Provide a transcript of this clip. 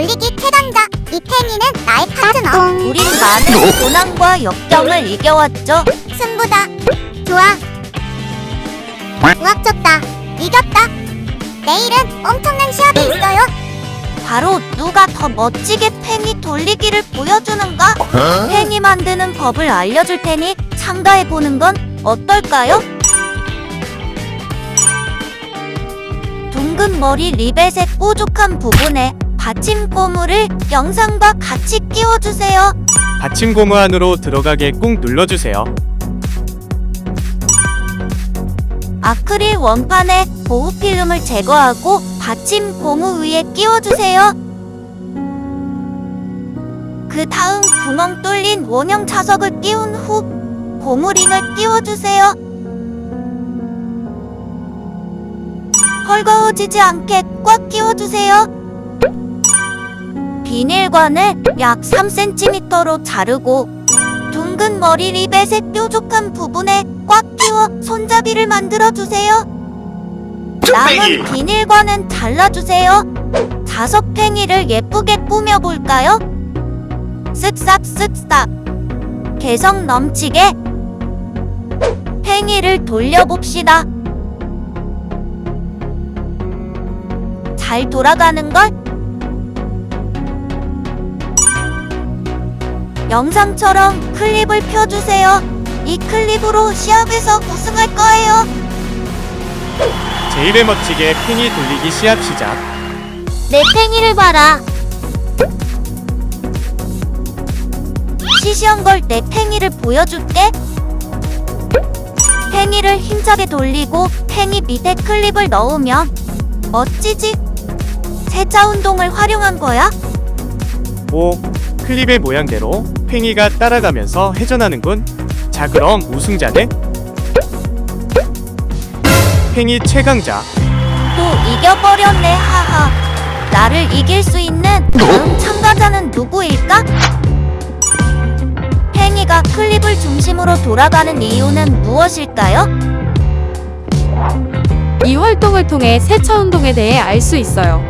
올리기 최강자. 이태미는 나의 파트너. 우린 많은 어? 고난과 역경을 이겨왔죠. 승부다. 좋아. 우악쳤다. 이겼다. 내일은 엄청난 시합이 있어요. 바로 누가 더 멋지게 팽이 돌리기를 보여주는가? 어? 어? 팽이 만드는 법을 알려줄 테니 참가해 보는 건 어떨까요? 둥근 머리 리벳의 뾰족한 부분에 받침 고무를 영상과 같이 끼워주세요. 받침 고무 안으로 들어가게 꾹 눌러주세요. 아크릴 원판에 보호 필름을 제거하고 받침 고무 위에 끼워주세요. 그 다음 구멍 뚫린 원형 자석을 끼운 후 고무링을 끼워주세요. 헐거워지지 않게 꽉 끼워주세요. 비닐관을 약 3cm로 자르고 둥근 머리 리벳의 뾰족한 부분에 꽉 끼워 손잡이를 만들어 주세요. 남은 비닐관은 잘라주세요. 자석 팽이를 예쁘게 꾸며 볼까요? 쓱싹 쓱싹 개성 넘치게 팽이를 돌려봅시다. 잘 돌아가는 걸 영상처럼 클립을 펴주세요. 이 클립으로 시합에서 우승할 거예요. 제일의 멋지게 팽이 돌리기 시합 시작. 내 팽이를 봐라. 시시한 걸 내 팽이를 보여줄게. 팽이를 힘차게 돌리고 팽이 밑에 클립을 넣으면 멋지지? 세차 운동을 활용한 거야? 오, 클립의 모양대로 팽이가 따라가면서 회전하는군. 자, 그럼 우승자는? 팽이 최강자. 또 이겨버렸네 하하. 나를 이길 수 있는 다음 참가자는 누구일까? 팽이가 클립을 중심으로 돌아가는 이유는 무엇일까요? 이 활동을 통해 세차 운동에 대해 알 수 있어요.